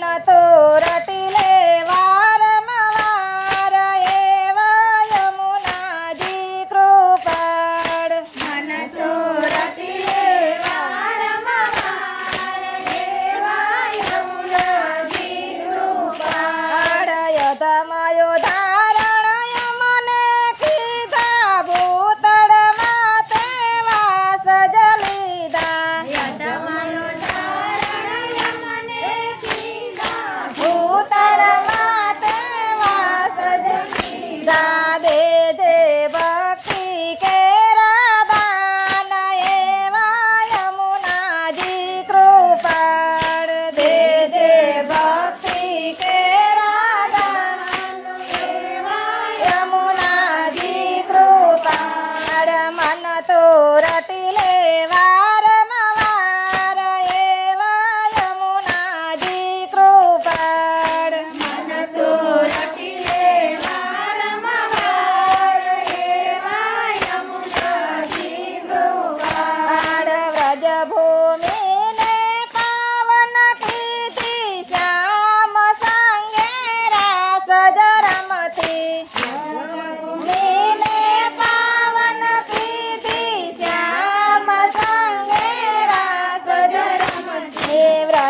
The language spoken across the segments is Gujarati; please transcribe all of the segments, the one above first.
Nơi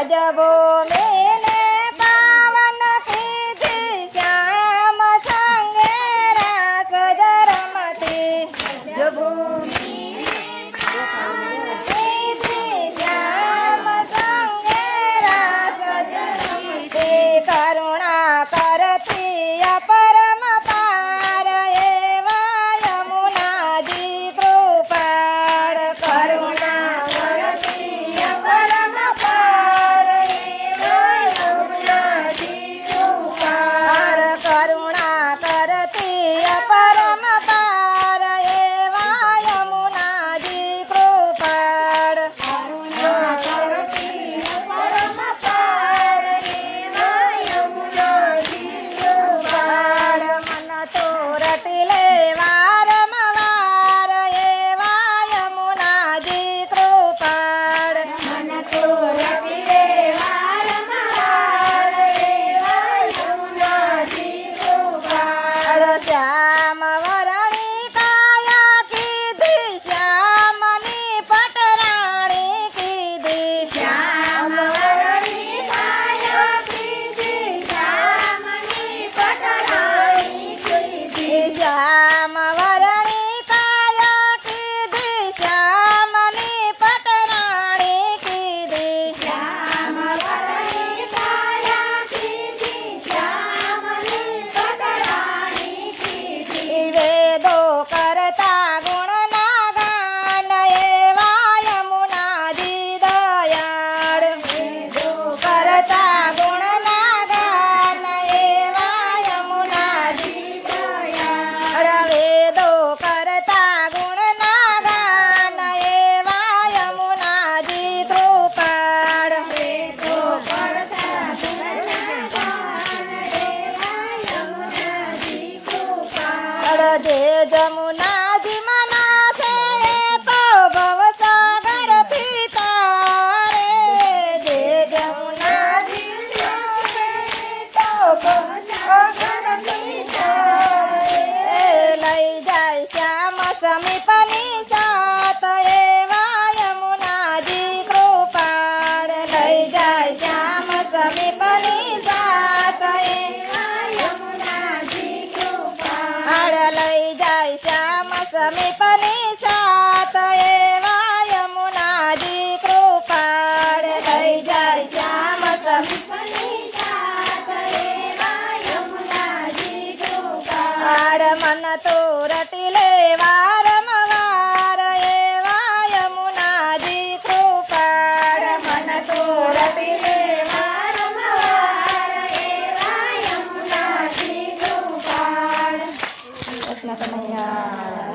সাজাবো। Chegamos સમીપની સાત એવા યમુનાજી કૃપાળ થઈ જાય શ્યામ સમીપની સાત એવા યમુનાજી કૃપાળ. મન તો રટી લેવા રમવાર એવા યમુનાજી કૃપાળ. મન તો રટી લેવા રમવાર એવા યમુનાજી કૃપાળ. કૃષ્ણ કનૈયા